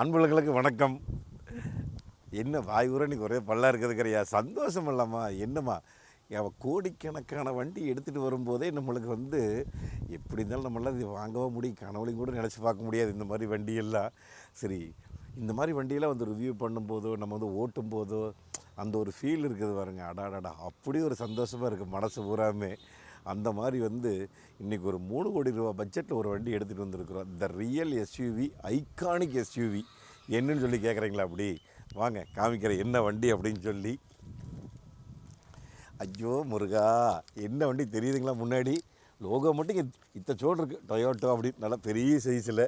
அன்புகளுக்கு வணக்கம். என்ன வாய் ஊர இன்னைக்கு ஒரே பல்லா இருக்குதுக்கிறியா சந்தோஷம் இல்லம்மா என்னம்மா? அவ கோடிக்கணக்கான வண்டி எடுத்துகிட்டு வரும்போதே நம்மளுக்கு வந்து எப்படி இருந்தாலும் நம்மளால் இது வாங்கவே முடியும். கனவுலையும் கூட நினச்சி பார்க்க முடியாது இந்த மாதிரி வண்டியெல்லாம். சரி இந்த மாதிரி வண்டியெல்லாம் வந்து ரிவ்யூ பண்ணும்போதோ நம்ம வந்து ஓட்டும் போதோ அந்த ஒரு ஃபீல் இருக்குது பாருங்க. அடாடாடா அப்படி ஒரு சந்தோஷமாக இருக்குது மனசு பூராமே. அந்த மாதிரி வந்து இன்றைக்கி ஒரு மூணு கோடி ரூபா பட்ஜெட்டில் ஒரு வண்டி எடுத்துகிட்டு வந்திருக்கிறோம். The real SUV iconic SUV என்னன்னு சொல்லி கேட்குறீங்களா அப்படி? வாங்க காமிக்கிற என்ன வண்டி அப்படின்னு சொல்லி. ஐயோ முருகா என்ன வண்டி தெரியுதுங்களா முன்னாடி? லோகோ மட்டும் இத்த சோடு இருக்குது டொயோட்டோ அப்படின்னு நல்லா பெரிய சைஸில்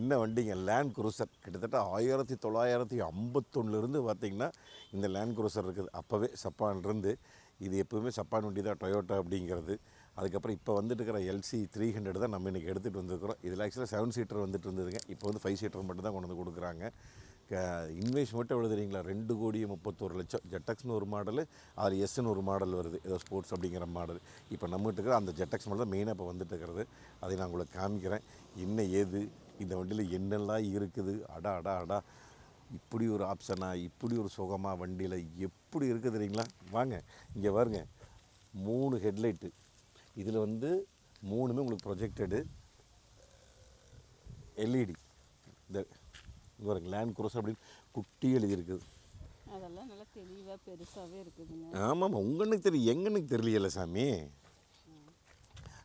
என்ன வண்டிங்க? லேண்ட் குரூசர் கிட்டத்தட்ட ஆயிரத்தி தொள்ளாயிரத்தி ஐம்பத்தொன்னுலேருந்து பார்த்திங்கன்னா இந்த லேண்ட் குரூசர் இருக்குது. அப்போவே சப்பான்லேருந்து இது எப்போவுமே சப்பான் வண்டி தான் டொயோட்டா அப்படிங்கிறது. அதுக்கப்புறம் இப்போ வந்துட்டு இருக்கிற எல்சி த்ரீ ஹண்ட்ரட் தான் நம்ம இன்றைக்கி எடுத்துகிட்டு வந்திருக்கிறோம். இதில் ஆக்சுவலாக செவன் சீட்டர் வந்துட்டு இருந்ததுங்க. இப்போ வந்து ஃபைவ் சீட்டர் மட்டும் தான் கொண்டு வந்து கொடுக்குறாங்க. இன்வெஸ்ட் மட்டும் எவ்வளோ தெரியுங்களா? ரெண்டு கோடியே முப்பத்தோரு லட்சம். ஜெட்டக்ஸ்னு ஒரு மாடல் அதில் எஸ்ன்னு ஒரு மாடல் வருது. ஏதோ ஸ்போர்ட்ஸ் அப்படிங்கிற மாடல் இப்போ நம்மகிட்ட இருக்கிற அந்த ஜெட்டக்ஸ் மாடல் தான் மெயினாக இப்போ வந்துட்டு இருக்கிறது. அதை நான் உங்களுக்கு காமிக்கிறேன். என்ன ஏது இந்த வண்டியில் என்னெல்லாம் இருக்குது? அடா அடா அடா. இப்படி ஒரு ஆப்ஷனா இப்படி ஒரு சுகமாக வண்டியில் எப்படி இருக்குது தெரியுங்களா? வாங்க இங்கே பாருங்க. மூணு ஹெட்லைட்டு இதில் வந்து மூணுமே உங்களுக்கு ப்ரொஜெக்டடு எல்இடி இந்த இங்கே பாருங்க லேண்ட் குரோஸ் அப்படின்னு குட்டி எழுதியிருக்குது அதெல்லாம் நல்லா தெளிவாக பெருசாகவே இருக்குதுங்க. ஆமாம்மா உங்கன்னுக்கு தெரியும் எங்கன்னுக்கு தெரியல சாமி.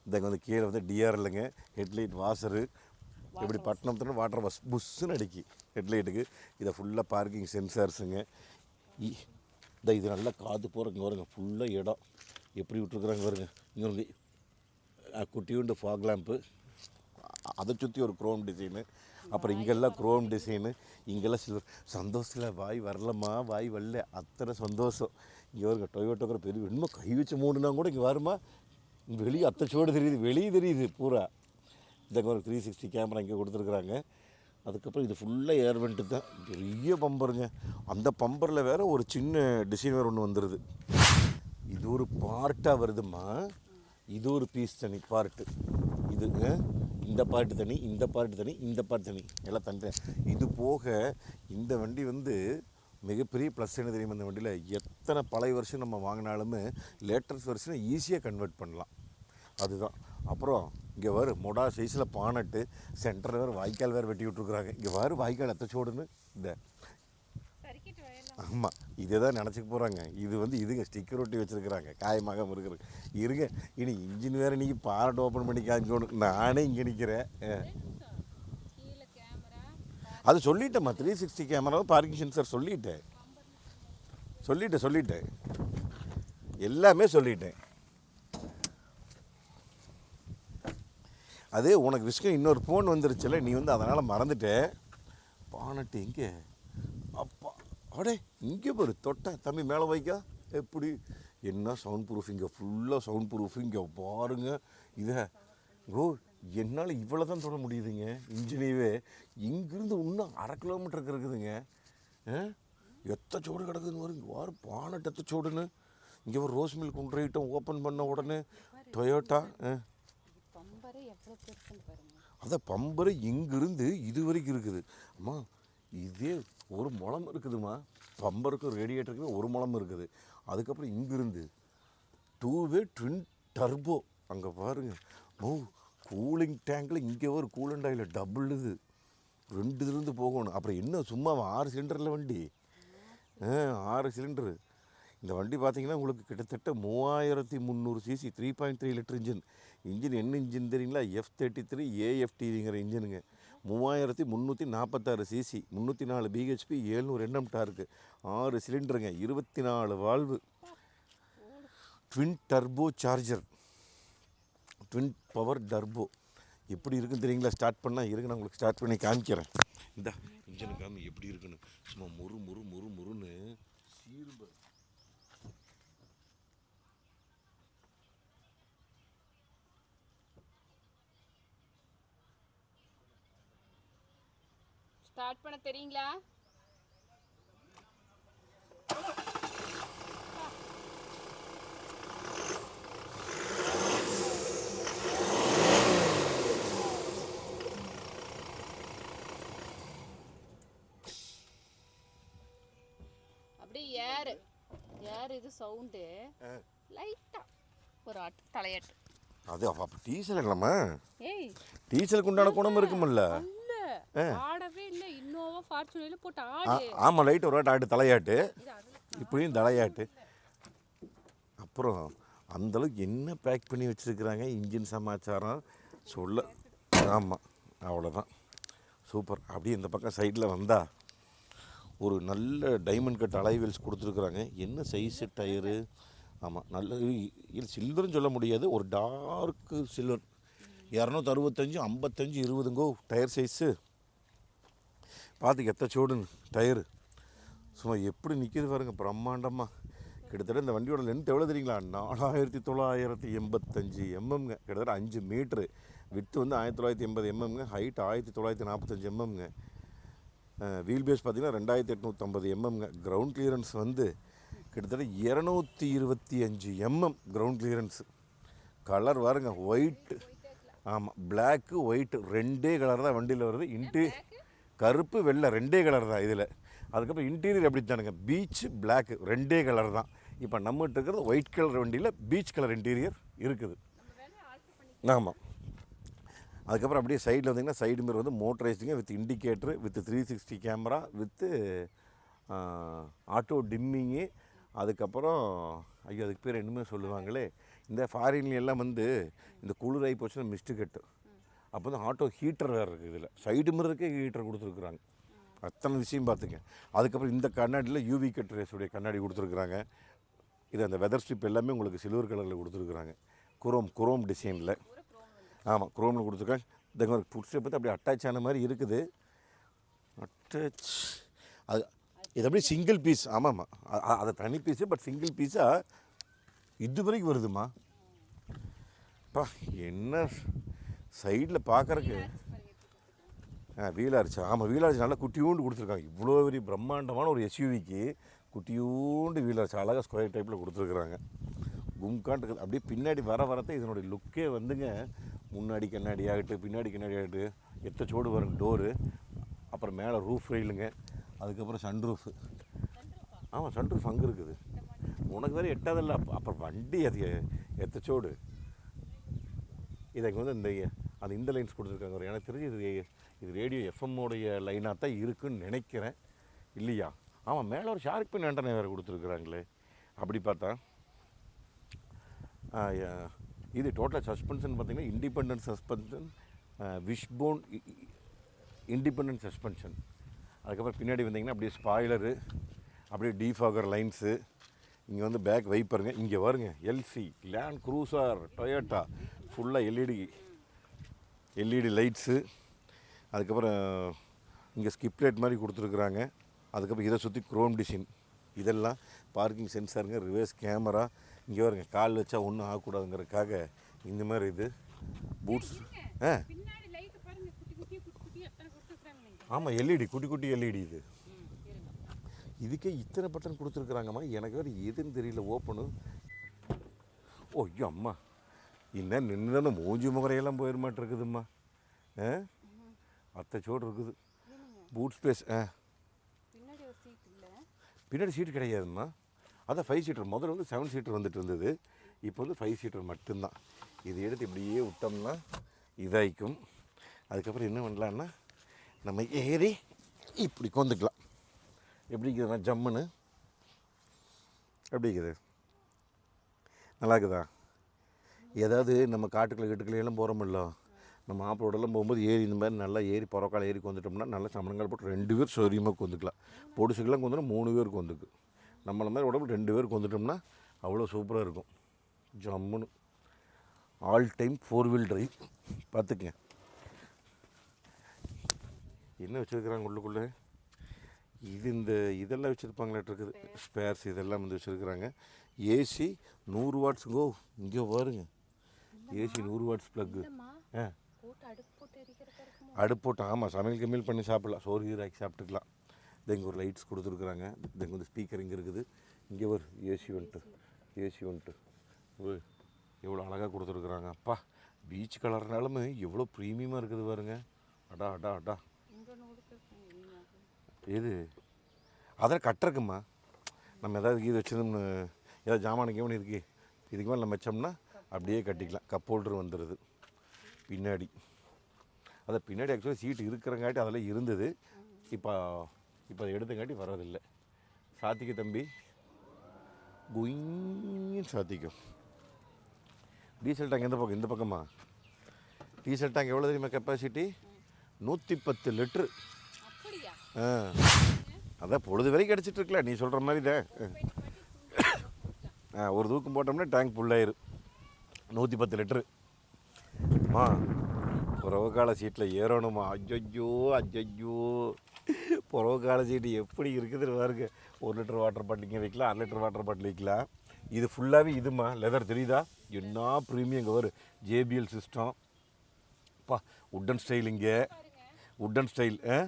இந்த வந்து கீழே வந்து டிஆர் இல்லைங்க ஹெட்லைட் வாசரு எப்படி பட்டணத்துல வாட்டர் பஸ் புஷ்ஷுன்னு அடிக்கி. ஹெட்லைட்டுக்கு இதை ஃபுல்லாக பார்க்கிங் சென்சார்ஸுங்க இந்த இது நல்லா காற்று போகிறங்க வருங்க ஃபுல்லாக இடம். எப்படி விட்ருக்குறாங்க வருங்க இங்கே அஹ், குட்டியுண்டு ஃபாக் லேம்ப்பு அதை சுற்றி ஒரு குரோம் டிசைனு அப்புறம் இங்கெல்லாம் குரோம் டிசைனு இங்கெல்லாம் சில்வர் சந்தோஷத்தில் வாய் வரலம்மா வாய் வரல. அத்தனை சந்தோஷம். இங்கே வருங்க டொயோட்டோக்கிற பெரிய இன்னும் கை வச்சு மூணுனா கூட இங்கே வருமா? வெளியே அத்தை சோடு தெரியுது வெளியே தெரியுது பூரா. இதுக்கு ஒரு த்ரீ சிக்ஸ்டி கேமரா இங்கே கொடுத்துருக்குறாங்க. அதுக்கப்புறம் இது ஃபுல்லாக ஏர் வெண்ட்டு தான். பெரிய பம்பருங்க. அந்த பம்பரில் வேறு ஒரு சின்ன டிசைன் வேறு ஒன்று வந்துடுது இது ஒரு பார்ட்டாக வருதுமா இது ஒரு பீஸ் தனி பார்ட்டு இது இந்த பார்ட்டு தனி இந்த பார்ட்டு தனி இந்த பார்ட் தனி. எல்லாம் தனி இது போக இந்த வண்டி வந்து மிகப்பெரிய ப்ளஸ் என்ன தெரியும் இந்த வண்டியில்? எத்தனை பழைய வருஷம் நம்ம வாங்கினாலுமே லேட்டஸ்ட் வருஷனை ஈஸியாக கன்வெர்ட் பண்ணலாம். அதுதான். அப்புறம் இங்கே வரு மொடா சைஸில் பானட்டு சென்டரில் வேறு வாய்க்கால் வேறு வெட்டி விட்ருக்குறாங்க இங்கே வரு வாய்க்கால் எத்த சோடுன்னு. இந்த ஆமாம் இதே தான் நினச்சிக்க போகிறாங்க இது வந்து இதுங்க ஸ்டிக்கர் ஒட்டி வச்சுருக்குறாங்க. காயமாக இருக்கிறது இருங்க இனி இன்ஜின் வேறு நீங்கள் பாரட் ஓப்பன் பண்ணி காமிக்கணும். நானே இங்கே நிற்கிறேன் அது சொல்லிட்டேம்மா three sixty camera parking sensor சொல்லிட்டேன். சொல்லிட்டேன் சொல்லிட்டேன். எல்லாமே சொல்லிட்டேன். அது உனக்கு விஷயம் இன்னொரு ஃபோன் வந்துருச்சுல நீ வந்து அதனால் மறந்துட்ட. பானட்டு எங்கே? அப்பா அடே இங்கே பாரு தொட்ட தம்பி மேலே வைக்கா. எப்படி? என்ன சவுண்ட் ப்ரூஃப் இங்கே ஃபுல்லாக சவுண்ட் ப்ரூஃப் இங்கே பாருங்க. இதை ப்ரோ என்னால் இவ்வளோ தான் தொட முடியுதுங்க இன்ஜினியவே இங்கிருந்து இன்னும் அரை கிலோமீட்டருக்கு இருக்குதுங்க. ஆ? எத்த சோடு கிடக்குதுன்னு வரும் இங்கே வாரு பானட்டு எத்தனை சோடுன்னு. இங்கே ஒரு ரோஸ் மில்க் ஒன்று ஐட்டம் ஓப்பன் பண்ண உடனே டொயோட்டா ஆ? பம்பரே எவ்வளோ பெருசுன்னு பாருங்க. அதான் பம்பரை இங்கிருந்து இது வரைக்கும் இருக்குது. அம்மா இதே ஒரு முளம் இருக்குதுமா பம்பருக்கும் ரேடியேட்டருக்குமே ஒரு முளம் இருக்குது. அதுக்கப்புறம் இங்கிருந்து டூ வே ட்வின் டர்போ. அங்கே பாருங்கள் ஓ கூலிங் டேங்கில் இங்கே ஒரு கூலண்ட் ஆயில் டபுள் இது. ரெண்டு இதுலேருந்து போகணும். அப்புறம் இன்னும் சும்மா ஆறு சிலிண்டரில் வண்டி? ஆ ஆறு சிலிண்டரு. இந்த வண்டி பார்த்திங்கன்னா உங்களுக்கு கிட்டத்தட்ட மூவாயிரத்தி முந்நூறு CC three point three litre engine. Engine என்ன இன்ஜின் தெரியுங்களா? எஃப் தேர்ட்டி த்ரீ ஏஎஃப்டிங்கிற இன்ஜினுங்க. மூவாயிரத்தி முந்நூற்றி நாற்பத்தாறு சிசி முந்நூற்றி நாலு பிஹெச்பி ஏழ்நூறு எண்ணம் டார்க்கு ஆறு சிலிண்டருங்க இருபத்தி நாலு valve twin turbo charger twin power turbo எப்படி இருக்குன்னு தெரியுங்களா? ஸ்டார்ட் பண்ணால் இருக்கு நான் உங்களுக்கு ஸ்டார்ட் பண்ணி காமிக்கிறேன். இந்த இன்ஜின் எப்படி இருக்குன்னு. சும்மா முறு முறு முறு ஸ்டார்ட் பண்ண தெரியுங்களா? அப்படியே ஏர் ஏர் இது சவுண்டு. லைட்டா ஒரு ஆட்டு தலையாட்டு. அது அப்ப டீசல் இல்லம்மா. ஏய். டீசலுக்கு உண்டான குணம் இருக்குமில்ல? ஆடவே இல்ல. இன்னோவா ஃபார்ச்சுனர்ல போட்டு ஆடு. ஆமாம் லைட் ஒரு வாட்டி ஆட்டு தலையாட்டு. இப்படியும் தலையாட்டு. அப்புறம் அந்தளவுக்கு என்ன பேக் பண்ணி வச்சுருக்குறாங்க? இன்ஜின் சமாச்சாரம் சொல்ல. ஆமாம் அவ்வளோதான் சூப்பர் அப்படியே இந்த பக்கம் சைடில் வந்தா ஒரு நல்ல டைமண்ட் கட் அலைவெல்ஸ் கொடுத்துருக்குறாங்க. என்ன சைஸு டயரு ஆமாம் நல்ல சில்வர்னு சொல்ல முடியாது. ஒரு டார்க்கு சில்வர் இரநூத்தறுபத்தஞ்சு ஐம்பத்தஞ்சு இருபதுங்கோ டயர் சைஸு பார்த்து எத்தனை சோடுன்னு டயரு சும்மா எப்படி நிற்கிது பாருங்க பிரம்மாண்டமாக கிட்டத்தட்ட இந்த வண்டியோட லென்த் எவ்வளோ தெரியுங்களா? நாலாயிரத்தி தொள்ளாயிரத்தி எண்பத்தஞ்சு எம்எம்ங்க கிட்டத்தட்ட அஞ்சு மீட்ரு வித்து வந்து ஆயிரத்தி தொள்ளாயிரத்தி எண்பது எம்எம்ங்க ஹைட் ஆயிரத்தி தொள்ளாயிரத்தி நாற்பத்தஞ்சு எம்எம்ங்க வீல் பேஸ் பார்த்தீங்கன்னா ரெண்டாயிரத்தி எட்நூற்றம்பது எம்எம்ங்க கிரவுண்ட் கிளியரன்ஸ் வந்து கிட்டத்தட்ட இரநூத்தி இருபத்தி அஞ்சு எம்எம் கிரவுண்ட் கிளியரன்ஸு கலர் பாருங்க ஒயிட்டு ஆமாம் பிளாக்கு ஒயிட்டு ரெண்டே கலர் தான் வண்டியில் வருது. இன்ட்டு கருப்பு வெள்ளை ரெண்டே கலர் தான் இதில். அதுக்கப்புறம் இன்டீரியர் எப்படி தானுங்க பீச் பிளாக் ரெண்டே கலர் தான். இப்போ நம்மகிட்ட இருக்கிறது ஒயிட் கலர் வண்டியில் பீச் கலர் இன்டீரியர் இருக்குது. ஆமாம் அதுக்கப்புறம் அப்படியே சைடில் வந்தீங்கன்னா சைடு மிரர் வந்து மோட்டரைஸ்டுங்க with indicator with three sixty camera with auto dimming அதுக்கப்புறம் ஐயோ அதுக்கு பேர் என்னமே சொல்லுவாங்களே. இந்த ஃபாரின்ல எல்லாம் வந்து இந்த குளிராகி போச்சுன்னா மிஸ்டு கட்டு. அப்போ வந்து ஆட்டோ ஹீட்டர் வேறு இருக்குது இதில். சைடு மிரருக்கே ஹீட்டர் கொடுத்துருக்குறாங்க. அத்தனை விஷயம் பார்த்துங்க அதுக்கப்புறம் இந்த கண்ணாடியில் யூவி கட் ரேஸுடைய கண்ணாடி கொடுத்துருக்குறாங்க. இது அந்த வெதர் ஸ்ட்ரிப் எல்லாமே உங்களுக்கு சில்வர் கலரில் கொடுத்துருக்குறாங்க. குரோம் குரோம் டிசைனில் ஆமாம் குரோமில் கொடுத்துருக்காங்க. இந்த ஃபுட் ஸ்டெப் வந்து அப்படியே அட்டாச் ஆன மாதிரி இருக்குது. அட்டாச் அது இது அப்படியே சிங்கிள் பீஸ் ஆமாம். ஆமாம் அது தனி பீஸு பட் சிங்கிள் பீஸாக இது வரைக்கும் வருதுமா பா என்ன சைடில் பார்க்குறக்கு ஆ வீலாரிச்சு. ஆமாம் வீலாரிச்சு. நல்லா குட்டியூண்டு கொடுத்துருக்காங்க. இவ்வளோ பெரிய பிரம்மாண்டமான ஒரு எஸ்யூவிக்கு குட்டியூண்டு வீலாரிச்சு. அழகாக ஸ்கொயர் டைப்பில் கொடுத்துருக்குறாங்க. கும்கான் இருக்குது அப்படியே பின்னாடி வர வரத்த இதனுடைய லுக்கே வந்துங்க. முன்னாடி கண்ணாடி ஆகிட்டு பின்னாடி கண்ணாடி ஆகட்டு. எத்த சோடு வரும் டோரு அப்புறம் மேலே ரூஃப் ரயிலுங்க அதுக்கப்புறம் சன் ரூஃபு ஆமாம் சன் ரூஃப் அங்கே இருக்குது. உனக்கு வேறு எட்டாதில்ல அப்புறம் வண்டி அது எத்தச்சோடு. சோடு இதுக்கு வந்து இந்த அந்த இந்த லைன்ஸ் கொடுத்துருக்காங்க எனக்கு தெரிஞ்சு இது இது ரேடியோ எஃப்எம்மோடைய லைனாக தான் இருக்குன்னு நினைக்கிறேன். இல்லையா? ஆமாம் மேலே ஒரு ஷார்க் பின் ஆண்டனை வேறு கொடுத்துருக்குறாங்களே. அப்படி பார்த்தா இது டோட்டல் சஸ்பென்ஷன் பார்த்திங்கன்னா independent suspension wishbone independent suspension அதுக்கப்புறம் பின்னாடி வந்தீங்கன்னா அப்படியே ஸ்பாய்லரு அப்படியே டீஃபாகர் லைன்ஸு இங்கே வந்து பேக் வைப்பருங்க இங்கே வருங்க எல்சி லேண்ட் க்ரூசர் டொயோட்டா ஃபுல்லாக எல்இடி எல்இடி லைட்ஸு அதுக்கப்புறம் இங்கே ஸ்கிப் லைட் மாதிரி கொடுத்துருக்குறாங்க. அதுக்கப்புறம் இதை சுற்றி குரோம் டிசைன் இதெல்லாம் பார்க்கிங் சென்சாருங்க ரிவர்ஸ் கேமரா இங்கே வருங்க கால் வச்சா ஒன்றும் ஆகக்கூடாதுங்கிறதுக்காக இந்த மாதிரி இது. பூட்ஸ் ஆ ஆமாம் எல்இடி குட்டி குட்டி எல்இடி இது. இதுக்கே இத்தனை பட்டன் கொடுத்துருக்குறாங்கம்மா? எனக்கு வேறு எதுன்னு தெரியல ஓப்பனு ஐயோ அம்மா. இன்னும் நின்று மூஞ்சி முகரையெல்லாம் போயிட மாட்டிருக்குதும்மா. ஆ? அத்தை சோடு இருக்குது. பூட் ஸ்பேஸ் ஆ. பின்னாடி சீட்டு கிடையாதும்மா. அதான் ஃபைவ் சீட்டர் முதல்ல வந்து செவன் சீட்டர் வந்துட்டு இருந்தது. இப்போ வந்து ஃபைவ் சீட்டர் மட்டும்தான். இது எடுத்து இப்படியே விட்டோம்னா இதாயிக்கும். அதுக்கப்புறம் என்ன பண்ணலான்னா நம்ம ஏறி இப்படி கொந்துக்கலாம் எப்படி இருக்குதுண்ணா ஜம்முன்னு. எப்படி இருக்குது? நல்லா இருக்குதா? ஏதாவது நம்ம காட்டுக்குள்ளே கீட்டுக்குள்ள எல்லாம் போகிறோமில்ல நம்ம ஆப்போடெல்லாம் போகும்போது ஏறி இந்த மாதிரி நல்லா ஏறி புறக்கால ஏறி கொந்துட்டோம்னா நல்லா சமணங்கள் போட்டு ரெண்டு பேர் சௌரியமாக கொந்துக்கலாம் பொடிசுக்கெல்லாம் கொந்தோம்னா மூணு பேர் கொந்துக்கு நம்மள மாதிரி உடம்பு ரெண்டு பேர் கொந்துட்டோம்னா அவ்வளோ சூப்பராக இருக்கும். ஜம்முன்னு. All time four wheel drive பார்த்துக்குங்க. என்ன வச்சுருக்குறாங்க உள்ளுக்குள்ளே? இது இந்த இதெல்லாம் வச்சுருப்பாங்களாட்டு இருக்குது ஸ்பேர்ஸ் இதெல்லாம் வந்து வச்சுருக்குறாங்க. ஏசி நூறு வாட்ஸுங்கோ இங்கே பாருங்க. ஏசி நூறு வாட்ஸ் ப்ளக்கு ஆ. அடுப்பு போட்டு ஆமாம் சமையல் கம்மியல் பண்ணி சாப்பிடலாம். சோறு கீராக்கி சாப்பிட்டுக்கலாம். இங்கே ஒரு லைட்ஸ் கொடுத்துருக்குறாங்க. இங்கே வந்து ஸ்பீக்கர் இங்கே இருக்குது. இங்கே ஒரு ஏசி வந்துட்டு ஏசி வந்துட்டு எவ்வளோ அழகாக கொடுத்துருக்குறாங்க. அப்பா பீச் கலர்னாலுமே எவ்வளோ ப்ரீமியமாக இருக்குது பாருங்க. அடா அடா அடா. எது? அதில் கட்டுறக்குமா நம்ம ஏதாவது இது வச்சிருந்தோம்னு ஏதாவது ஜாமானுக்கு எவனு இருக்கு இதுக்கு மேலே நம்ம வச்சோம்னா அப்படியே கட்டிக்கலாம். கப் ஹோல்டர் வந்துடுது பின்னாடி. அதை பின்னாடி ஆக்சுவலாக சீட்டு இருக்கிறங்காட்டி அதெல்லாம் இருந்தது. இப்போ இப்போ அதை எடுத்தங்காட்டி வர்றதில்லை. சாத்திக்க தம்பி குயின்னு சாத்திக்கும். டீசல் டேங்க் எந்த பக்கம் இந்த பக்கமா? டீசல் டேங்க் எவ்வளோ தெரியுமா கெப்பாசிட்டி நூற்றி பத்து லிட்ரு அதான் பொழுது வரைக்கும் கிடச்சிட்டு இருக்கல நீ சொல்கிற மாதிரி தான் ஆ ஒரு தூக்கம் போட்டோம்னா டேங்க் ஃபுல்லாயிரும் நூற்றி பத்து லிட்ரு அம்மா புறவக்கால சீட்டில் ஏறணுமா? அஜ்ஜோ அஜ்ஜோ புறவக்கால சீட்டு எப்படி இருக்குதுன்னு பாருங்க. ஒரு லிட்டர் வாட்டர் பாட்டிலிங்க வைக்கலாம் அரை லிட்டர் வாட்டர் பாட்டில் வைக்கலாம். இது ஃபுல்லாகவே இதுமா லெதர் தெரியுதா? என்ன ப்ரீமியம் கவர் ஜேபிஎல் சிஸ்டம் பா உட்டன் ஸ்டைல் இங்கே. உட்டன் ஸ்டைல் ஆ?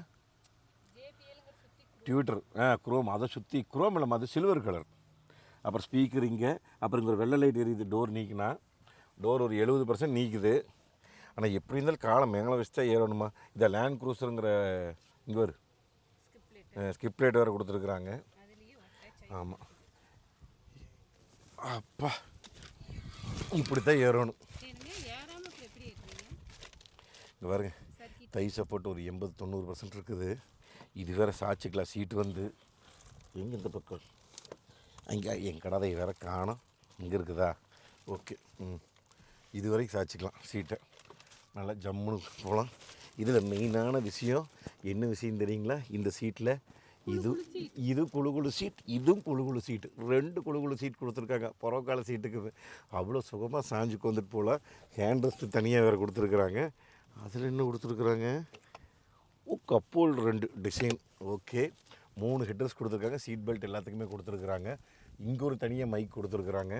டியூட்டர் ஆ குரோம் அதை சுற்றி குரோம் இல்லைம்மா அது சில்வர் கலர் அப்புறம் ஸ்பீக்கர் இங்கே அப்புறம் இங்கே ஒரு வெள்ளை லைட் எரியுது டோர் நீக்கினா. டோர் ஒரு எழுபது பர்சன்ட் நீக்குது. ஆனால் எப்படி இருந்தாலும் காலம் மேலே வச்சு தான் ஏறணுமா? இந்த லேண்ட் க்ரூசருங்கிற இங்கே ஒரு ஸ்கிப் லைட் வேறு கொடுத்துருக்குறாங்க. ஆமாம் அப்பா இப்படி தான் ஏறணும். இங்கே பாருங்க. தை சப்போர்ட் ஒரு எண்பது தொண்ணூறு பர்சன்ட் இருக்குது. இது வேற சாட்சிக்கலாம் சீட்டு வந்து எங்கே இந்த பக்கம்? அங்கே என் கடதை வேற காணோம். இங்கே இருக்குதா? ஓகே. ம். இது வரைக்கும் சீட்டை நல்லா ஜம்முன்னு போகலாம் இதில் மெயினான விஷயம் என்ன விஷயம் தெரியுங்களா? இந்த சீட்டில் இது இது குழு குழு சீட் இதுவும் குழு குழு சீட்டு. ரெண்டு குழு குழு சீட் கொடுத்துருக்காங்க. புறக்கால சீட்டுக்கு அவ்வளோ சுகமாக சாஞ்சுக்கு வந்துட்டு போகலாம் ஹேண்ட் ரெஸ்ட்டு தனியாக வேறு கொடுத்துருக்குறாங்க. அதில் என்ன கொடுத்துருக்குறாங்க? ஓ கப்போல் ரெண்டு டிசைன் ஓகே மூணு ஹெட்ரஸ் கொடுத்துருக்காங்க. சீட் பெல்ட் எல்லாத்துக்குமே கொடுத்துருக்குறாங்க. இங்கே ஒரு தனியாக மைக் கொடுத்துருக்குறாங்க.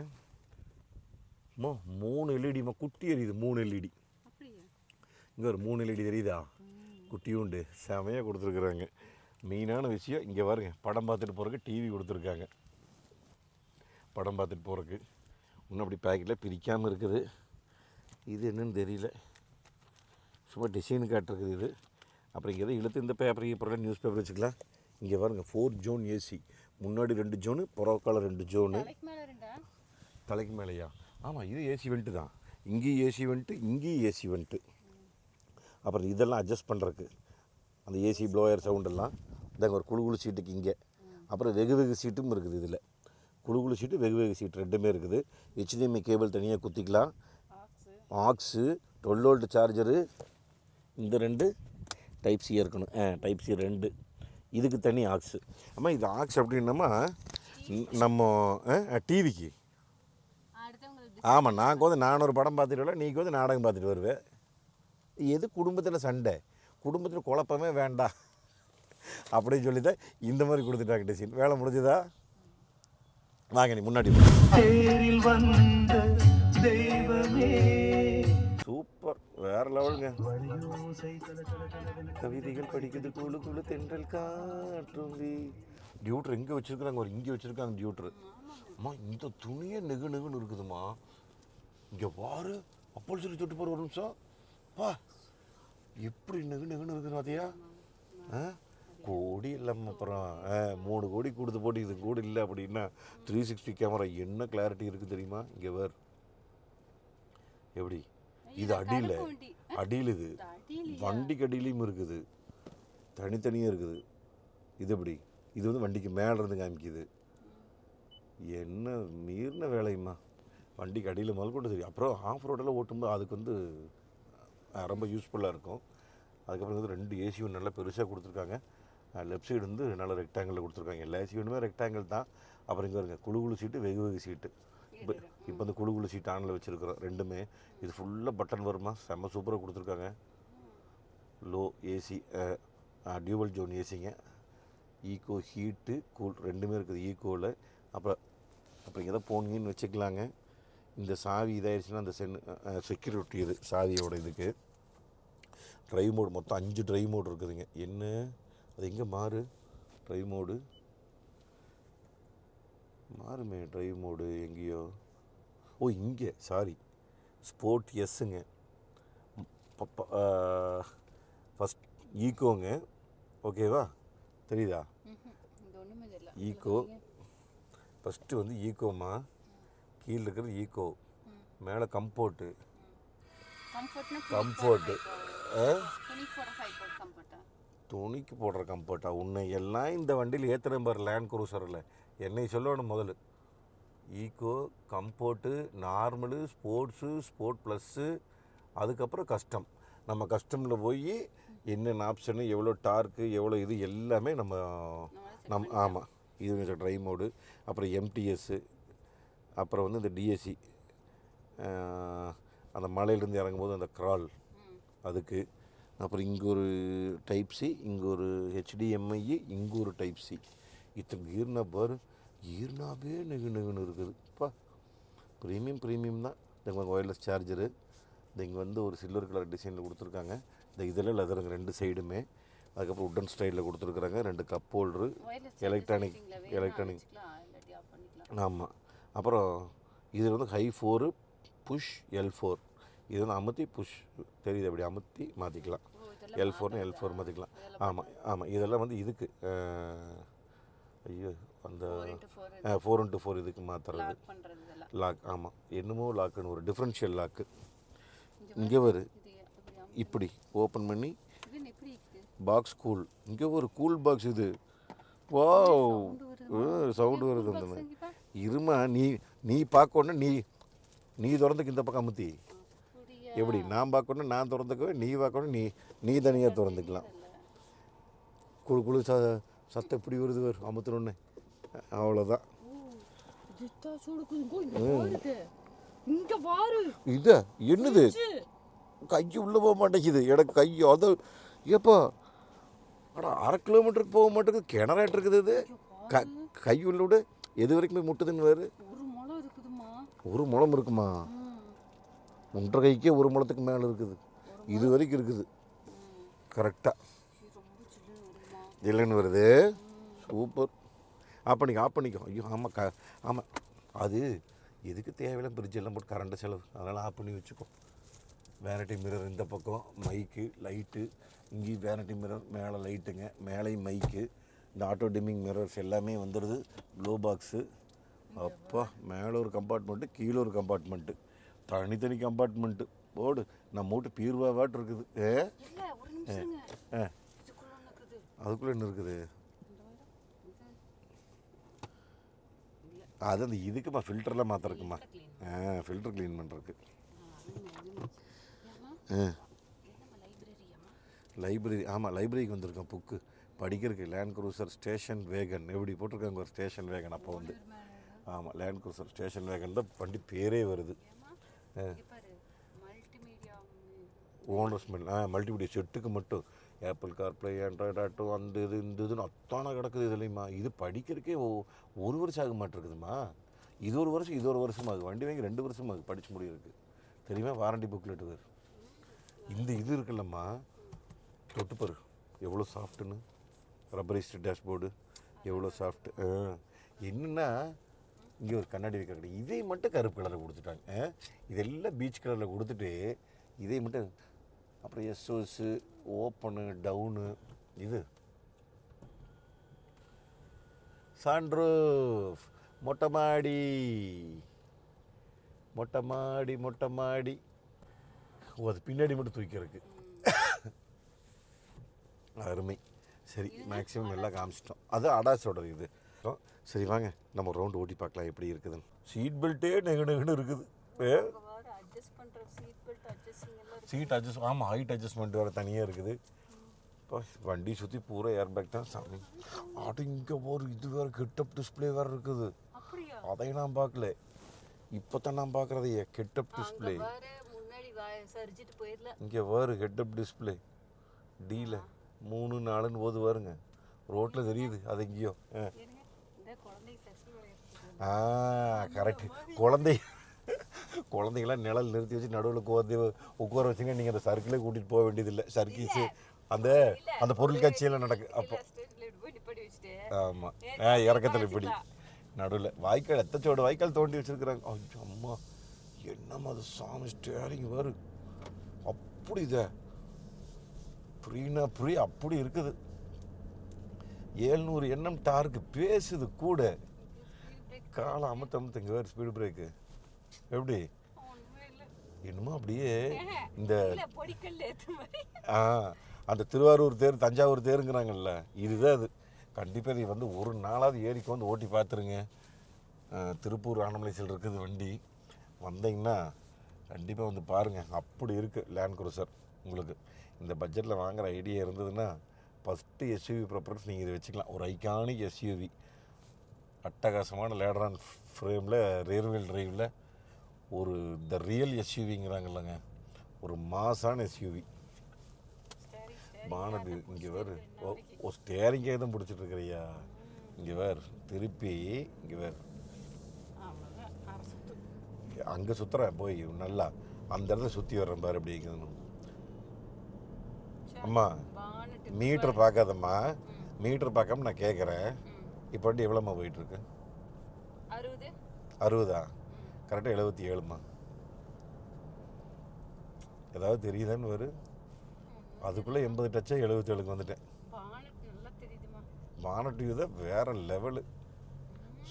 அம்மா மூணு எல்இடிமா குட்டி எரியுது மூணு எல்இடி இங்கே ஒரு மூணு எல்இடி தெரியுதா? குட்டியுண்டு செமையாக கொடுத்துருக்குறாங்க. மெயினான விஷயம் இங்கே பாருங்க. படம் பார்த்துட்டு போகிறதுக்கு டிவி கொடுத்துருக்காங்க. படம் பார்த்துட்டு போகிறதுக்கு இன்னும் அப்படி பேக்கெட்டில் பிரிக்காமல் இருக்குது. இது என்னன்னு தெரியல. சும்மா டிசைன் காட்டிருக்குது இது. அப்புறம் இங்கே இழுத்து இந்த பேப்பர் கீப்பரில் நியூஸ் பேப்பர் வச்சுக்கலாம். இங்கே பாருங்க ஃபோர் ஜோன் ஏசி முன்னாடி ரெண்டு ஜோனு புறக்கால ரெண்டு ஜோனு தலைக்கு மேலேயா? ஆமாம் இது ஏசி வெண்ட்டு தான். இங்கேயும் ஏசி வெண்ட்டு இங்கேயும் ஏசி வெண்ட்டு அப்புறம் இதெல்லாம் அட்ஜஸ்ட் பண்ணுறக்கு அந்த ஏசி ப்ளோயர் சவுண்டெல்லாம் இதாங்க ஒரு குழு குழு சீட்டுக்கு இங்கே. அப்புறம் வெகு வெகு சீட்டும் இருக்குது இதில். குழு குழு சீட்டு வெகு வெகு சீட் ரெண்டுமே இருக்குது. ஹெச்டிஎம்ஐ கேபிள் தனியாக குத்திக்கலாம். Aux aux twelve volt charger இந்த ரெண்டு. டைப் சி இருக்கணும். ஆ டைப் சி ரெண்டு. இதுக்கு தனி ஆக்ஸு அம்மா இது ஆக்ஸ் அப்படின்னம்மா நம்ம டிவிக்கு ஆமாம் நான் வந்து நான் ஒரு படம் பார்த்துட்டு வரல நீக்கு வந்து நாடகம் பார்த்துட்டு வருவேன் எது குடும்பத்தில் சண்டை? குடும்பத்தில் குழப்பமே வேண்டாம் அப்படின்னு சொல்லி தான் இந்த மாதிரி கொடுத்துட்டாங்க டிசைன் வேலை முடிஞ்சதா? வாங்க நீ முன்னாடி போ. தேரில் வந்த தெய்வமே. வேற லெவலுங்க. கவிதைகள் படிக்குது குழு குழு தென்றல் காற்றும் டியூட்ரு எங்கே வச்சுருக்குறாங்க ஒரு இங்கே வச்சுருக்காங்க டியூட்ரு. அம்மா இந்த துணியே நெகு நெகுன்னு இருக்குதும்மா. இங்கே பாரு அப்போல் சொல்லி தொட்டு போகிற ஒரு நிமிஷம். பா எப்படி நெகு நெகுன்னு இருக்குது பார்த்தியா ஆ? கோடி இல்லாமல் அப்புறம் மூணு கோடி கொடுத்து போட்டு இது கூட இல்லை அப்படின்னா த்ரீ சிக்ஸ்டி கேமரா என்ன கிளாரிட்டி இருக்குது தெரியுமா? இங்கே வேறு எப்படி? இது அடியில். அடியில் இது? வண்டிக்கு அடியிலையும் இருக்குது. தனித்தனியாக இருக்குது. இது எப்படி? இது வந்து வண்டிக்கு மேலே இருந்து காமிக்குது. என்ன மீறின வேலையுமா வண்டிக்கு அடியில் முதல் கொண்டு தெரியும் அப்புறம் ஆஃப் ரோடெல்லாம் ஓட்டும்போது அதுக்கு வந்து ரொம்ப யூஸ்ஃபுல்லாக இருக்கும். அதுக்கப்புறம் வந்து ரெண்டு ஏசியும் நல்லா பெருசாக கொடுத்துருக்காங்க. லெஃப்ட் சைடு வந்து நல்ல ரெக்டாங்கிளில் கொடுத்துருக்காங்க. எல்லா ஏசியுமே ரெக்டாங்கிள் தான். அப்புறம் இங்கே வருங்க குழு குழு சீட்டு வெகு வெகு சீட்டு. இப்போ இப்போ இந்த குழு குழு சீட் ஆனில் வச்சுருக்குறோம் ரெண்டுமே இது ஃபுல்லாக பட்டன் வருமா? செம்ம சூப்பராக கொடுத்துருக்காங்க. லோ ஏசி டியூவல் ஜோன் ஏசிங்க ஈகோ ஹீட்டு கூல் ரெண்டுமே இருக்குது. ஈகோவில் அப்புறம் அப்புறம் எதை போனீங்கன்னு வச்சுக்கலாங்க. இந்த சாவி இதாகிடுச்சுன்னா அந்த சென் செக்யூரிட்டி இது சாவியோட இதுக்கு. ட்ரைவ் மோடு மொத்தம் அஞ்சு ட்ரைவ் மோடு இருக்குதுங்க. என்ன? அது எங்கே மாறு? ட்ரைவ் மோடு மாறுமே ட்ரைவ் மோடு எங்கேயோ? ஓ இங்கே. சாரி ஸ்போர்ட் எஸ்ஸுங்க ஃபஸ்ட் ஈக்கோங்க ஓகேவா தெரியுதா? ஈக்கோ ஃபஸ்ட்டு வந்து ஈக்கோமா கீழே இருக்கிறது ஈக்கோ மேலே கம்போர்ட்டு கம்ஃபோர்ட்டு கம்ஃபர்ட்டா துணிக்கு போடுற கம்போர்ட்டா உன்னை எல்லாம் இந்த வண்டியில் ஏற்றுற பாரு லேண்ட் குரூசரில் என்னை சொல்லணும் முதல்ல eco comfort normal sports sport plus அதுக்கப்புறம் கஸ்டம். நம்ம கஸ்டமில் போய் என்னென்ன ஆப்ஷனு எவ்வளோ டார்க்கு எவ்வளோ இது எல்லாமே நம்ம நம் ஆமாம் இது ட்ரை மோடு அப்புறம் எம்டிஎஸ்ஸு அப்புறம் வந்து இந்த டிஎஸ்சி அந்த மலையிலேருந்து இறங்கும்போது அந்த க்ரால் அதுக்கு அப்புறம் இங்கே ஒரு டைப் சி இங்கே ஒரு ஹெச்டிஎம்ஐ இங்கே ஒரு டைப் சி இத்தனை ஈர்னா பாரு. ஈர்னாவே நெகு நெகுன்னு இருக்குது. பா ப்ரீமியம் ப்ரீமியம் தான். இந்த ஒயர்லெஸ் சார்ஜரு இந்த இங்கே வந்து ஒரு சில்வர் கலர் டிசைனில் கொடுத்துருக்காங்க. இந்த இதில் லெதருங்க ரெண்டு சைடுமே அதுக்கப்புறம் உட்டன் ஸ்டைலில் கொடுத்துருக்குறாங்க. ரெண்டு கப் ஹோல்டரு எலக்ட்ரானிக் எலக்ட்ரானிக் ஆமாம் அப்புறம் இது வந்து high four push L four இது வந்து அமுத்தி புஷ் தெரியுது அப்படி அமுத்தி மாற்றிக்கலாம் எல் ஃபோர்னு எல் ஃபோர் மாற்றிக்கலாம் ஆமாம் ஆமாம் இதெல்லாம் வந்து இதுக்கு ஐயோ அந்த ஃபோர் இன்ட்டு ஃபோர் இதுக்கு மாற்றுறது லாக் ஆமாம் என்னமோ லாக்குன்னு ஒரு டிஃப்ரென்ஷியல் லாக்கு இங்கே வரு. இப்படி ஓப்பன் பண்ணி எப்படி பாக்ஸ் கூல் இங்கே ஒரு கூல் பாக்ஸ் இது. வா சவுண்டு வருது? அந்த இருமா நீ நீ பார்க்கணும் நீ நீ திறந்துக்கு இந்த பக்கம் அமுத்தி. எப்படி நான் பார்க்கணும் நான் திறந்துக்குவேன் நீ பார்க்கணும் நீ நீ தனியாக திறந்துக்கலாம். குழு குழு ச சத்தம் இப்படி வருது வரும் அமுத்தணுன்னு அவ்வளோதான் இது என்னது? கை உள்ளே போக மாட்டேங்குது. எனக்கு கை அது ஏப்பா? அடா அரை கிலோமீட்டருக்கு போக மாட்டேங்குது. கிணறாட்டு இருக்குது இது. க கை உள்ள விடு. எது வரைக்கும் போய் முட்டுதுன்னு வேறு ஒரு முளம் இருக்குதுமா ஒரு முளம் இருக்குமா? ஒன்றரை கைக்கே ஒரு முளத்துக்கு மேலே இருக்குது. இது வரைக்கும் இருக்குது. கரெக்டாக இல்லைன்னு வருது. சூப்பர். ஆஃப் பண்ணிக்கோ ஆஃப் பண்ணிக்கோ. ஐயோ ஆமாம் க ஆமாம் அது எதுக்கு தேவையில்ல பிரிட்ஜ் எல்லாம் போட்டு கரண்ட் செலவு. அதனால் ஆஃப் பண்ணி வச்சுக்கோ. வேனிட்டி மிரர் இந்த பக்கம் மைக்கு லைட்டு இங்கேயும் வேனிட்டி மிரர் மேலே லைட்டுங்க மேலேயும் மைக்கு இந்த ஆட்டோ டிமிங் மிரர்ஸ் எல்லாமே வந்துடுது ப்ளோ பாக்ஸு அப்பா மேலே ஒரு கம்பார்ட்மெண்ட்டு கீழே ஒரு கம்பார்ட்மெண்ட்டு தனித்தனி கம்பார்ட்மெண்ட்டு போடு நம்ம வீட்டு பீர்வாவாட்டு இருக்குது ஏ? அதுக்குள்ளே என்ன இருக்குது இந்த வாரம் இது அது அந்த இதுக்குமா ஃபில்டர்லாம் மாத்திரக்குமா ஆ ஃபில்டர் க்ளீன் பண்ணுறதுக்கு ஆ. லைப்ரரி ஆமாம் லைப்ரரிக்கு வந்திருக்கோம் புக்கு. படிக்கிறதுக்கு லேண்ட் க்ரூசர் ஸ்டேஷன் வேகன் எப்படி போட்டிருக்காங்க ஒரு ஸ்டேஷன் வேகன் அப்போ வந்து. ஆமாம் லேண்ட் க்ரூசர் ஸ்டேஷன் வேகன் தான் வண்டி பேரே வருது. ஓனர்ஸ் மெல் ஆ மல்டிமீடியா செட்டுக்கு மட்டும். ஆப்பிள் கார்ப்ளே ஆண்ட்ராய்டு ஆட்டோ அந்த இது இந்த இதுன்னு அத்தான கிடக்குது இதுலையுமா இது படிக்கிறதுக்கே ஓ ஒரு வருஷம் ஆக மாட்டேருக்குதுமா இது ஒரு வருஷம் இது ஒரு வருஷம் ஆகுது. வண்டி வாங்கி ரெண்டு வருஷம் ஆகுது படிச்சு முடியிருக்கு தெரியுமா? வாரண்டி புக்லெட் வேறு இந்த இது இருக்குல்லம்மா. தொட்டுப்பாரு எவ்வளோ சாஃப்ட்டுன்னு ரப்பரைஸ்டு டேஷ்போர்டு எவ்வளோ சாஃப்ட்டு என்னென்னா இங்கே ஒரு கண்ணாடி வைக்கிற கடை இதை மட்டும் கருப்பு கலரில் கொடுத்துட்டாங்க. இதெல்லாம் பீச் கலரில் கொடுத்துட்டு இதை மட்டும் அப்புறம் எஸ்ஓஸு ஓப்பனு டவுனு இது. சாண்ட்ரூஃப் மொட்டை மாடி. மொட்டை மாடி மொட்டை மாடி. ஓ அது பின்னாடி மட்டும் தூக்கிறதுக்கு அருமை. சரி மேக்ஸிமம் எல்லாம் காமிச்சிட்டோம். அது அடாஸோட இது. சரி வாங்க நம்ம ரவுண்டு ஓட்டி பார்க்கலாம் எப்படி இருக்குதுன்னு. சீட் பெல்ட்டே நெகு நெகுன்னு இருக்குது. சீட் அட்ஜஸ்ட் ஆமாம் ஹைட் அட்ஜஸ்ட்மெண்ட் வேறு தனியாக இருக்குது. இப்போ வண்டி சுற்றி பூரா ஏர் பேக் தான் சாமி அது இங்கே ஒரு இது வேறு கெட்டப் டிஸ்ப்ளே வேறு இருக்குது. அதையும் நான் பார்க்கல. இப்போ தான் நான் பார்க்குறது கெட்டப் டிஸ்ப்ளே இங்கே வேறு ஹெட்டப் டிஸ்ப்ளே டீல மூணு நாலுன்னு போது வருங்க ரோட்டில் தெரியுது அது எங்கேயோ. ஆ. கரெக்ட் குழந்தை குழந்தைங்களாம் நிழல் நிறுத்தி வச்சு நடுவில் கோதி உட்கார வச்சுங்க நீங்கள் அந்த சர்க்கிளே கூட்டிகிட்டு போக வேண்டியதில்லை. சர்க்கீஸு அந்த அந்த பொருள் காட்சியெல்லாம் நடக்கு. அப்போ ஆமாம் ஆ இறக்கத்தில் இப்படி. நடுவில் வாய்க்கால் எத்தச்சோட வாய்க்கால் தோண்டி வச்சுருக்குறாங்க. ஐயோ அம்மா என்னம்மா அது சாமி ஸ்டேரிங் வரு அப்படி இதை. ப்ரீனா ப்ரீ அப்படி இருக்குது. ஏழ்நூறு எண்ணம் டார்க்கு பேசுது கூட. காலை அமுத்த அமுத்த இங்கே வேறு ஸ்பீடு பிரேக்கு. எப்படி? என்னமோ அப்படியே இந்த ஆ அந்த திருவாரூர் தேர் தஞ்சாவூர் தேருங்கிறாங்கல்ல இதுதான் அது. கண்டிப்பாக நீ வந்து ஒரு நாளாவது ஏரிக்கு வந்து ஓட்டி பார்த்துருங்க. திருப்பூர் ஆனமலைசில் இருக்குது வண்டி. வந்தீங்கன்னா கண்டிப்பாக வந்து பாருங்கள் அப்படி இருக்குது லேண்ட் குரூசர் உங்களுக்கு. இந்த பட்ஜெட்டில் வாங்குற ஐடியா இருந்ததுன்னா ஃபஸ்ட்டு எஸ்யூவி ப்ரிஃபரன்ஸ் நீங்கள் இதை வச்சுக்கலாம். ஒரு ஐகானிக் எஸ்யூவி அட்டகாசமான லேடரான் ஃப்ரேமில் ரியர்வீல் டிரைவில் ஒரு த ரியல் எஸ்யூவிங்கிறாங்கல்லங்க ஒரு மாசான எஸ்யூவி மானது இங்கே வேறு. ஓ ஓ ஸ்டேரிங்கே தான் பிடிச்சிட்டு இருக்கிறியா இங்கே வேறு. திருப்பி இங்கே வேறு. அங்கே சுற்றுறேன் போய் நல்லா. அந்த இடத்துல சுற்றி வர்றேன் பாரு அப்படி இருக்குதுன்னு. அம்மா மீட்டர் பார்க்காதம்மா. மீட்டர் பார்க்காம நான் கேட்குறேன். இப்போ வண்டி எவ்வளோம்மா போயிட்டுருக்கு? அறுபது. அறுபதா? கரெக்டாக எழுபத்தி ஏழுமா ஏதாவது தெரியுதான்னு வரும் அதுக்குள்ளே எண்பது டச்சா எழுபத்தேழுக்கு வந்துட்டேன். பானட் தான் வேறு லெவலு.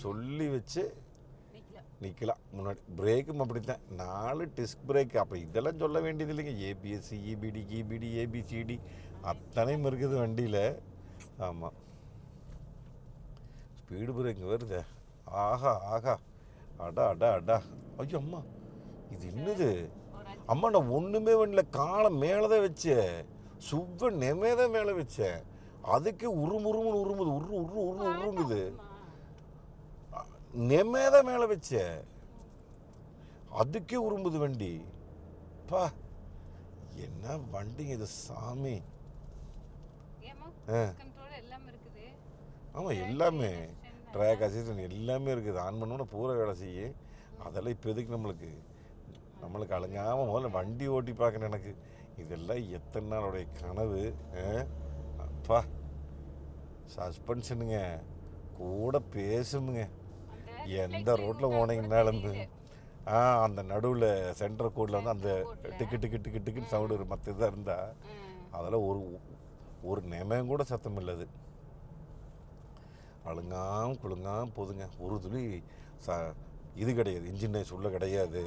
சொல்லி வச்சு நிற்கலாம் முன்னாடி பிரேக்கும் அப்படித்தான். நாலு டிஸ்க் பிரேக். அப்போ இதெல்லாம் சொல்ல வேண்டியது இல்லைங்க. ஏபிஎஸ்சி இபிடி கிபிடி ஏபிசிடி அத்தனையும் இருக்குது வண்டியில். ஆமாம் ஸ்பீடு பிரேக் வருதே. ஆஹா ஆஹா. அடா அடா அடா. ஐயோ அம்மா. இது என்னது? அம்மா நான் ஒன்றுமே பண்ணல காலை மேலே தான் வச்சேன் சுவ நெமே தான் மேலே வச்சேன் அதுக்கு உருமுருமுன்னு உருமுது. உரு உரு உரு உருங்குது. நெமே தான் மேலே வச்சேன் அதுக்கே உரும்புது வண்டி. பா. என்ன வண்டிங்க இது சாமி. ஆமாம் எல்லாமே ட்ராக் அசிஸ்டன்ட் எல்லாமே இருக்குது. ஆன் பண்ணோன்னா பூரா வேலை செய்ய. அதெல்லாம் இப்போ எதுக்கு நம்மளுக்கு? நம்மளுக்கு அழுங்காமல் முதல்ல வண்டி ஓட்டி பார்க்கணும் எனக்கு. இதெல்லாம் எத்தனை நாளுடைய கனவு? அப்பா சஸ்பென்ஷனுங்க கூட பேசுமுங்க. அந்த எந்த ரோட்டில் போனீங்கன்னாலும் ஆ அந்த நடுவில் சென்டர் கோடில் வந்து அந்த டிக்கு டிக்கு டிக்கு டிக்குன்னு சவுண்டு மற்ற இதாக இருந்தால் அதெல்லாம் ஒரு ஒரு நெமம் கூட சத்தம் இல்லை அது. அழுங்காம குழுங்காம போதுங்க. ஒரு துளி ச இது கிடையாது. இன்ஜின் உள்ள கிடையாது.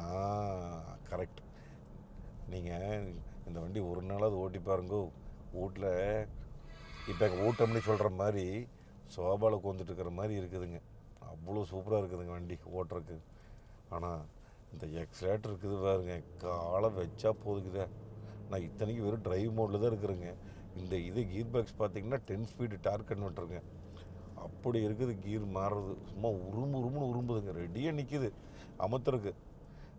ஆ கரெக்ட் நீங்கள் இந்த வண்டி ஒரு நாளாவது ஓட்டி பாருங்கோ. வீட்டில் இப்போ எங்கள் ஊட்டம்னு சொல்கிற மாதிரி சோபாவில் இருக்கிற மாதிரி இருக்குதுங்க. அவ்வளோ சூப்பராக இருக்குதுங்க வண்டி ஓட்டுறதுக்கு. ஆனால் இந்த எக்ஸலேட்டர் இருக்குது பாருங்க. காலை வச்சா போதுக்குதே நான் இத்தனைக்கு வெறும் டிரைவ் மோடில் தான் இருக்கிறேங்க. இந்த இது கீர் பாக்ஸ் பார்த்தீங்கன்னா டென் ஸ்பீடு டார்க் கன்வெர்ட்டருங்க அப்படி இருக்குது கீர் மாறுறது. சும்மா உரும்பு உருமுன்னு உரும்புதுங்க. ரெடியாக நிற்கிது அமர்த்துறதுக்கு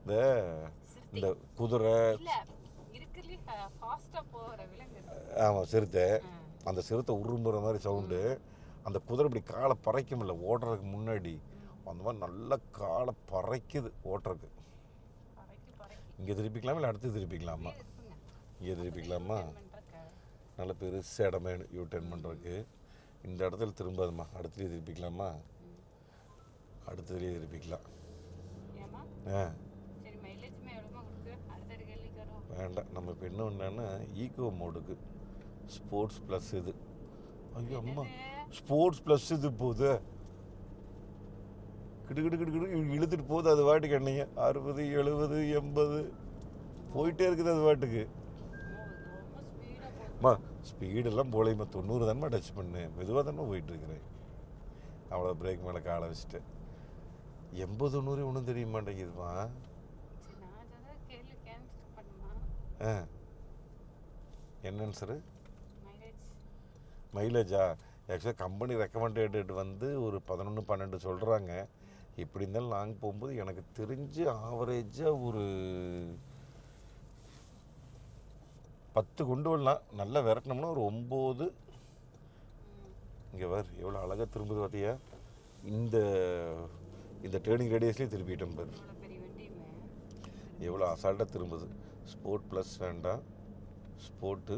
இந்த இந்த குதிரை. ஆமாம் சிறுத்தை. அந்த சிறுத்தை உரும்புற மாதிரி சவுண்டு அந்த குதிரை இப்படி காலை பறைக்குமில்ல ஓட்டுறதுக்கு முன்னாடி. அந்த மாதிரி நல்லா காலை பறைக்குது ஓட்டுறதுக்கு பறைக்கு பறைக்கு. இங்கே திருப்பிக்கலாமா? இல்லை அடுத்து திருப்பிக்கலாமா? இங்கே திருப்பிக்கலாமா. நல்ல பெருசு இடமே யூ டர்ன் பண்ணுறதுக்கு இந்த இடத்துல திரும்பாதும்மா. அடுத்துலேயே திருப்பிக்கலாமா அடுத்ததுலேயே திருப்பிக்கலாம் ஆ. வேண்டாம். நம்ம இப்போ என்ன பண்ணான்னா ஈகோ மோடுக்கு ஸ்போர்ட்ஸ் ப்ளஸ் இது. ஐயோ அம்மா. ஸ்போர்ட்ஸ் ப்ளஸ் இது போகுது கிடு கிடு கிடு கிடு இழுத்துட்டு போகுது. அது வாட்டுக்கு என்னைங்க அறுபது எழுபது எண்பது. போயிட்டே இருக்குது அது வாட்டுக்கு அம்மா ஸ்பீடெல்லாம் போலையுமா தொண்ணூறு தானே டச் பண்ணேன் மெதுவாக தானே போயிட்டுருக்கிறேன். அவ்வளோ பிரேக் மேலே காலை வச்சுட்டு. எண்பது தொண்ணூறு ஒன்றும் தெரிய மாட்டேங்குதுமா ஆ. என்னன்னு சார் மைலேஜா ஆக்சுவலாக கம்பெனி ரெக்கமெண்டேட்டட் வந்து ஒரு பதினொன்று பன்னெண்டு சொல்கிறாங்க இப்படி இருந்தாலும் லாங் போகும்போது எனக்கு தெரிஞ்சு ஆவரேஜாக ஒரு பத்து கொண்டு வரலாம் நல்லா விரட்டினோம்னா ஒரு ஒம்பது. இங்கே பார் எவ்வளோ அழகாக திரும்புது பார்த்தியா இந்த இந்த டேர்னிங் ரேடியஸ்லேயே திருப்பிட்டோம் பார். எவ்வளோ அசால்ட்டாக திரும்புது. ஸ்போர்ட் ப்ளஸ் வேண்டாம். ஸ்போர்ட்டு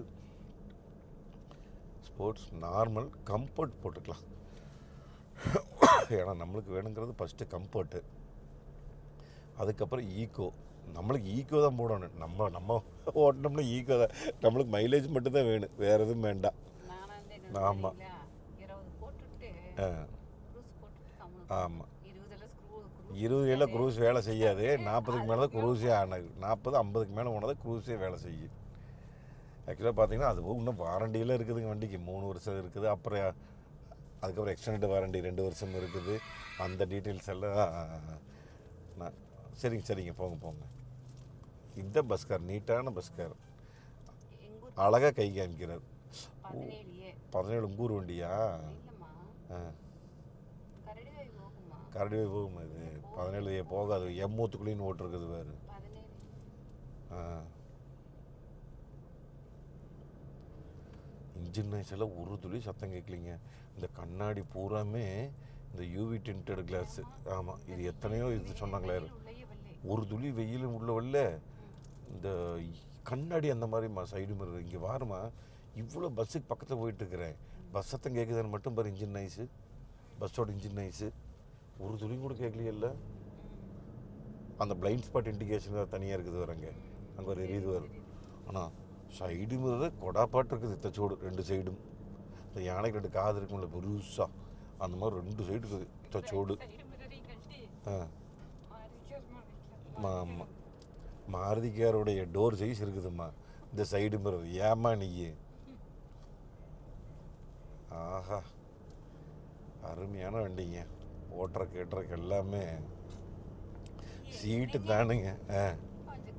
ஸ்போர்ட்ஸ் நார்மல் கம்ஃபர்ட் போட்டுக்கலாம். ஏன்னா நம்மளுக்கு வேணுங்கிறது ஃபஸ்ட்டு கம்ஃபர்ட்டு அதுக்கப்புறம் ஈக்கோ நம்மளுக்கு ஈக்கோ தான் போடணும். நம்ம நம்ம ஓட்டினோம்னா ஈக்கோ தான். நம்மளுக்கு மைலேஜ் மட்டும்தான் வேணும். வேறு எதுவும் வேண்டாம். ஆமாம் ஸ்க்ரூ இருபது ஏழில் குரூஸ் வேலை செய்யாது. நாற்பதுக்கு மேலே தான் குரூஸே ஆனது. நாற்பது ஐம்பதுக்கு மேலே போனது குரூஸே வேலை செய்யும். ஆக்சுவலாக பார்த்தீங்கன்னா அது இன்னும் வாரண்டியில் இருக்குதுங்க வண்டிக்கு. மூணு வருஷம் இருக்குது. அப்புறம் அதுக்கப்புறம் எக்ஸ்டெண்டட் வாரண்டி ரெண்டு வருஷம் இருக்குது. அந்த டீட்டெயில்ஸ் எல்லாம் நான் சரிங்க சரிங்க. போங்க போங்க. இந்த பஸ்கார் நீட்டான பஸ்கார். எங்க ஊர் அழகாக கை காமிக்கிறார் பதினேழு உங்கூர் வண்டியா? கரடிவே போகும்? இது? பதினேழு போகாது. எம்மூத்துக்குள்ளேன்னு ஓட்டிருக்குது வேறு இன்ஜின் நாய்ஸ் எல்லாம் ஒரு துளி சத்தம் கேட்கலிங்க. இந்த கண்ணாடி பூராமே இந்த யூவி டிண்டட் கிளாஸு ஆமாம் இது எத்தனையோ இது சொன்னாங்களே. ஒரு துளி வெயிலும் உள்ள வரல இந்த கண்ணாடி அந்த மாதிரி சைடு மிரர் இங்கே வாருமா இவ்வளோ பஸ்ஸுக்கு பக்கத்தில் போயிட்டுருக்கிறேன். பஸ் சத்தம் கேட்குதுன்னு மட்டும் பாரு இன்ஜின் நைஸு பஸ்ஸோட இன்ஜின் நைஸு ஒரு துளி கூட கேட்கலையல்ல அந்த பிளைண்ட் ஸ்பாட் இண்டிகேஷன் தனியாக இருக்குது வரங்க அங்கே. ஒரு எரியுது வரும் ஆனால் சைடு மிரர் கொடாப்பாட்டு இருக்குது தச்சோடு ரெண்டு சைடும் இந்த யானைக்கு ரெண்டு காது இருக்கும்ல பெருசா. அந்த மாதிரி ரெண்டு சைடு. இருக்குது தச்சோடு ஆ. மாறிக்கோமா மா- மா- மாருதி காரோடைய டோர் சைஸ் இருக்குதும்மா. இந்த சைடு மிரர் ஏமா நீ? ஆஹா அருமையான வண்டிங்க. ஓட்டுற கேட்டுறக்கு எல்லாமே சீட்டு தானுங்க. ஆ. கொஞ்சம்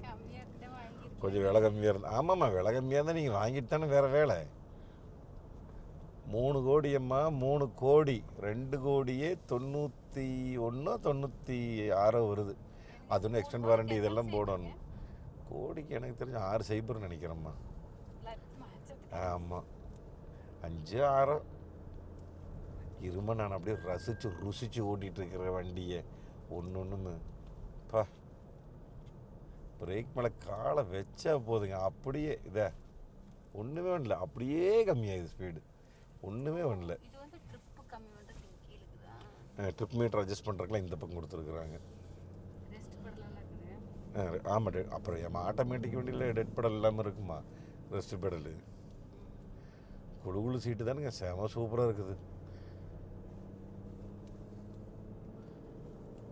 கொஞ்சம் விலை கம்மியாக இருந்தா ஆமாம்மா விலை கம்மியாக இருந்தால் நீங்கள் வாங்கிட்டு தானே வேறு வேலை. மூணு கோடி அம்மா மூணு கோடி. ரெண்டு கோடியே தொண்ணூற்றி ஒன்றோ தொண்ணூற்றி ஆறோ வருது. அது ஒன்றும் எக்ஸ்டெண்ட் வாரண்டி இதெல்லாம் போடணும். கோடிக்கு எனக்கு தெரிஞ்ச ஆறு சைபர் நினைக்கிறேம்மா. ஆமாம் அஞ்சு ஆறோ. இரும நான் அப்படியே ரசித்து ருசித்து ஓட்டிகிட்டு இருக்கிற வண்டியை. ஒன்று ஒன்றுமே பா. பிரேக் மேலே காலை வச்சா போதுங்க. அப்படியே இதை. ஒன்றுமே பண்ணல அப்படியே கம்மியாகுது ஸ்பீடு ஒன்றுமே பண்ணல ட்ரிப் மீட்டர் அட்ஜஸ்ட் பண்ணுறதுக்குலாம் இந்த பக்கம் கொடுத்துருக்குறாங்க. ஆமாம் அப்புறம் நம்ம ஆட்டோமேட்டிக் வண்டியில் டெட் பெடல் இல்லாமல் இருக்குமா? ரெஸ்ட் பெடலு குழு குழு சீட்டு தானுங்க செம சூப்பராக இருக்குது.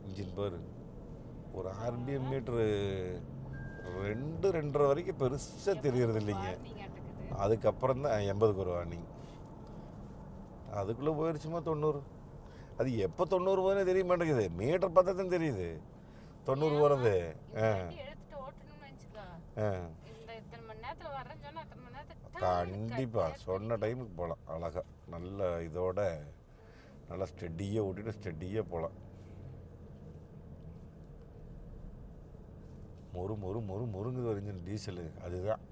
இன்ஜின் பாரு ஒரு ஆர்பிஎம் மீட்ரு ரெண்டு ரெண்டரை வரைக்கும் பெருசாக தெரியறது இல்லைங்க. அதுக்கப்புறம் தான் எண்பதுக்கு ஒரு வார்னிங் அதுக்குள்ளே போயிடுச்சுமா தொண்ணூறு? அது எப்போ தொண்ணூறு போதுன்னு தெரிய மாட்டேங்குது. மீட்டர் பார்த்தா தான் தெரியுது. தொண்ணூறு போகிறது கண்டிப்பாக சொன்ன டைமுக்கு போகலாம் அழகாக நல்ல இதோட நல்லா ஸ்டெடியாக ஓட்டிட்டு ஸ்டெடியாக போகலாம் மொறு மொறு மொறு மொறுங்குது இன்ஜின் டீசலு. அதுதான்.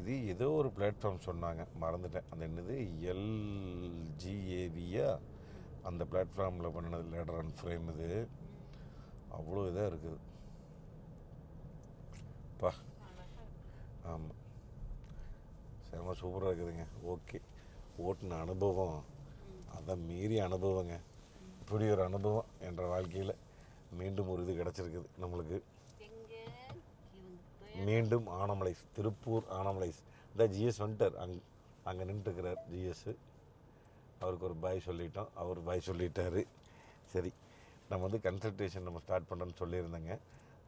இது ஏதோ ஒரு பிளாட்ஃபார்ம் சொன்னாங்க. மறந்துட்டேன். அந்த என்னது? எல்ஜிஏவியா அந்த பிளாட்ஃபார்மில் பண்ணினது லேடர் அண்ட் ஃப்ரேம் இது. அவ்வளோ இதாக இருக்குது பா. ஆமாம் செம சூப்பராக இருக்குதுங்க. ஓகே. ஓட்டின அனுபவம். அதை மீறிய அனுபவங்க. இப்படி ஒரு அனுபவம் என்ற வாழ்க்கையில் மீண்டும் ஒரு இது கிடச்சிருக்குது நம்மளுக்கு. மீண்டும் ஆனமலைஸ். திருப்பூர் ஆனமலைஸ். இந்த ஜிஎஸ் வந்துட்டார். அங் அங்கே நின்றுட்டுருக்கிறார் ஜிஎஸ்ஸு அவருக்கு ஒரு பாய் சொல்லிட்டோம். அவர் பாய் சொல்லிட்டாரு. சரி நம்ம வந்து கன்சல்டேஷன் நம்ம ஸ்டார்ட் பண்ணுறோன்னு சொல்லியிருந்தேங்க.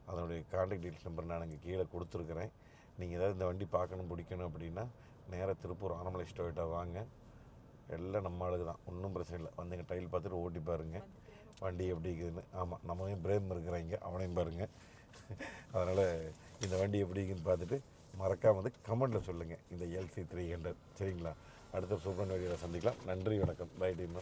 அதனுடைய காண்டாக்ட் டீட்டெயில்ஸ் நம்பர் நான் இங்கே கீழே கொடுத்துருக்குறேன். நீங்கள் ஏதாவது இந்த வண்டி பார்க்கணும் பிடிக்கணும் அப்படின்னா நேராக திருப்பூர் ஆனமலை ஸ்டோயிட்டா வாங்க. எல்லாம் நம்ம ஆளுக்கு தான். ஒன்றும் பிரச்சனை இல்லை. வந்து டைல் பார்த்துட்டு ஓட்டி பாருங்கள் வண்டி எப்படி இருக்குதுன்னு ஆமாம் நம்மளையும் பிரேம் இருக்கிறாங்க. அவனையும் பாருங்கள் அதனால் இந்த வண்டி எப்படி இருக்குன்னு பார்த்துட்டு மறக்காமல் வந்து கமெண்ட்டில் சொல்லுங்கள் இந்த எல்சி த்ரீ ஹண்ட்ரட் சரிங்களா? அடுத்த சூப்பர் வீடியோவில் சந்திக்கலாம். நன்றி வணக்கம். Bye team.